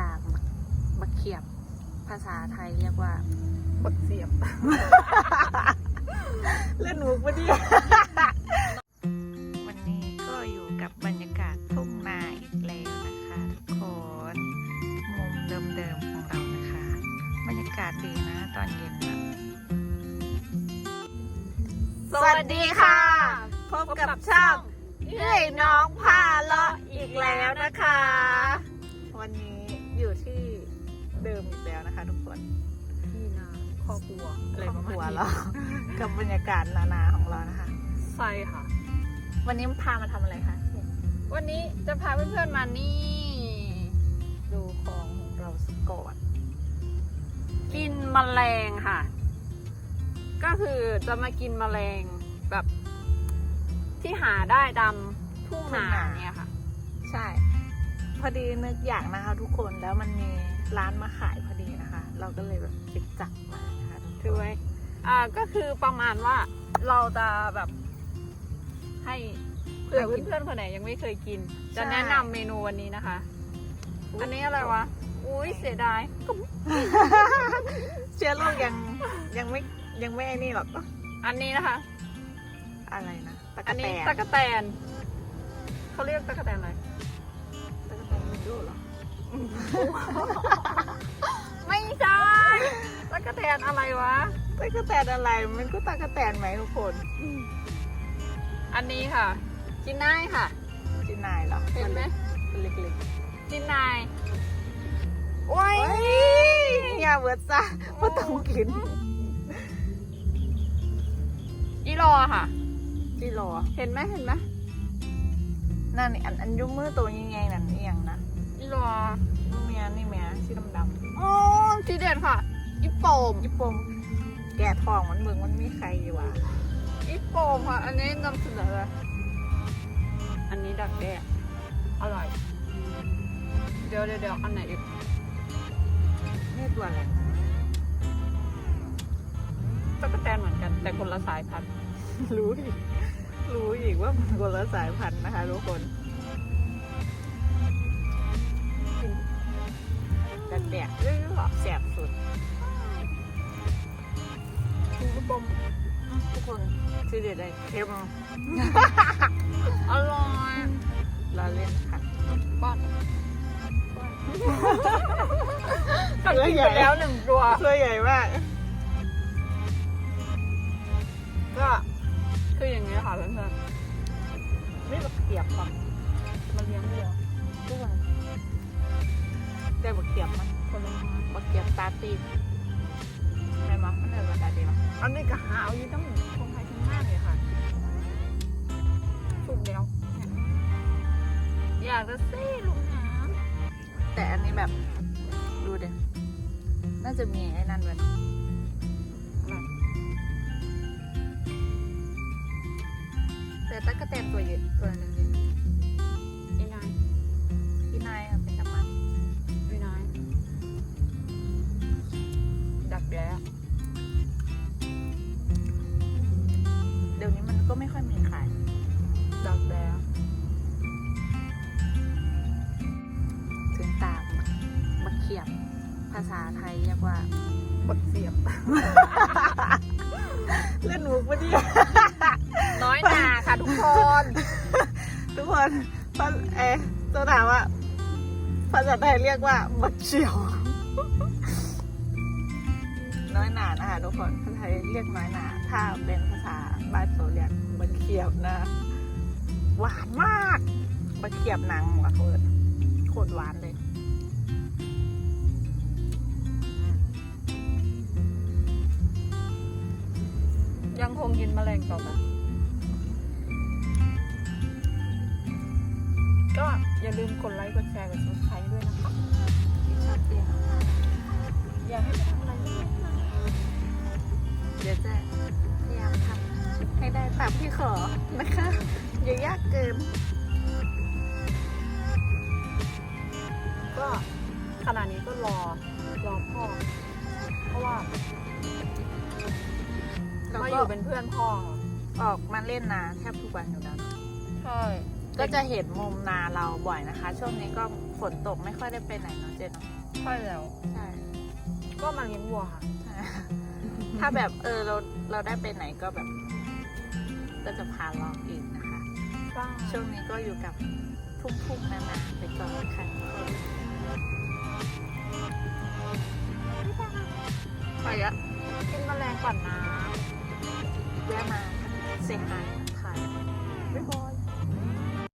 ตากบักบักเขียบ ภาษาไทยเรียกว่า บักเสียบเล่นมุกปะเนี่ยวันนี้ก็อยู่กับบรรยากาศทุ่งนาอีกแล้วนะคะ ทุกคนมุมเดิมๆของเรานะคะ บรรยากาศดีนะ ตอนเย็นนะสวัสดีค่ะ พบกับช่องเฮ้ยน้องพาเลาะอีกแล้วนะคะ วันนี้ อยู่ที่เดิมอีกแล้วนะคะ ทุกคนที่นาครอบครัวอะไรประมาณหัวนี้เราะกับบรรยากาศนานาของเรานะคะ ใช่ค่ะ วันนี้พามาทำอะไรคะ วันนี้จะพาเพื่อนๆมานี่ ดูของของเราสก่อนกินแมลงค่ะ ก็คือจะมากินแมลงแบบ ที่หาได้ตามทุ่งนาเนี่ยค่ะ ใช่ พอดีนึกอยากนะคะทุกคนแล้วมันมีร้านมาขายพอดีนะคะ เราก็เลยแบบไปจับมานะคะทุกคนถือไว้อ่าก็คือประมาณว่าเราจะแบบให้เผื่อเพื่อนๆคนไหนยังไม่เคยกิน จะแนะนำเมนูวันนี้นะคะ อันนี้อะไรวะ อุ้ยเสียดายเชื้อโรคยังยังไม่ยังไม่ไอ้นี่หรอกอันนี้นะคะ อะไรนะตะอักะนแตนี้นตะกะแตนเขาเรียกตะกะแตนอะไร ดเหรอ ไม่ใช่ตะกะแตนอะไรวะตะกะแตนอะไร มันก็ตะกะแตนไหมทุกคน อันนี้ค่ะ จินนายค่ะ จินายเหรอเห็นไหมมันเล็กจินนายโอ้ยๆโอ้ยอย่าเบิดซะไม่ต้องกินอีรอค่ะที่รอเห็นไหมเห็นไหมนั่นนี่อันอันอยุ่มือตัวยังไงนั่นนี่ยังนะ อีรอเมียนี่เมียสีดำโอ้ทีเด็ดค่ะอีโป่มๆญี่ปุ่มแกะทองมันเมืองมันมีใครอยู่วะอีโป่มค่ะ อันนี้นำเสนอเลยอันนี้ดักแด้อร่อยเดี๋ยวเดี๋ยวเดี๋ยวอันไหนอีกนี่ตัวอะไรตะกะแตนเหมือนกัน แต่คนละสายพันธุ์รู้อีกรู้อีกว่ามันคนละสายพันธุ์นะคะทุกคน แต่แดกเรื่องแสบสุดอีโป่มทุกคนชื่อเด็ดเลยเค็มอร่อยเราเล่นค่ะป้อนตักินไปแล้วหนึ่งตัวตัวใหญ่มากก็คืออย่างนี้ค่ะเพื่อนไม่บักเขียบป่ะๆมาเลี้ยงวัวทุกคน ได้บักเขียบมั้ยคนละไม้บักเขียบตาตีนใช่มั้ยมันเออตาตีนมั้ยอันนี้ก็หาวอยู่ต้องคงไทยทั้งหน้าเลยค่ะสุกแล้วเนี่ยอยากจะซี่ลุงน้แต่อันนี้แบบดูเด็น่าจะมีไอ้นั่นด้วยเนอะำแต่ตั๊กแตนตัวใหญ่ตัวหนึงเนี่ยอีนายพี่นายอะ ขียบ ภาษาไทยเรียกว่าบักเสียบเล่นมุกปะเนี่ยน้อยหนาค่ะทุกคน ทุกคนภาเอ๊ะตัวถามว่าภาษาไทยเรียกว่าบักเขียว น้อยหนานะคะทุกคนภาษาไทยเรียกน้อยหนาถ้าเป็นภาษาบ้านโซเรียกบักเขียบนะ หวานมากบักเขียบหนังว่ะเพิร์ดโคตรหวานเลย งกินแมลงต่อไปก็อย่าลืมกดไลค์กดแชร์กดซับสไครต์ด้วยนะคะชัดเจนอยากให้ไปทำอะไรไม่ได้นะเดี๋ยวจะพยายามทำให้ได้ตามที่ขอนะคะอย่ายากเกินก็ขณะนี้ก็รอรอพ่อเพราะว่า เรามาอก็ยู่เป็นเพื่อนพ่อออกมาเล่นนาแทบทุกวันอยู่แล้ว ใช่ก็จะเห็นมุมนาเราบ่อยนะคะ ช่วงนี้ก็ฝฝนตกไม่ค่อยได้ไปไหนเนาะเจนเนาะใช่แล้ว ใช่ ก็มาเลี้ยงวัวค่ะใช่ถ้าแบบเออเราเราได้ไปไหนก็แบบ ก็จะพาลองอีกนะคะ ช่วงนี้ก็อยู่กับทุ่งๆนานาไปก่อนค่ะทุกคนไปอะกินแมลงก่อนนะ แวะมาเซฮาย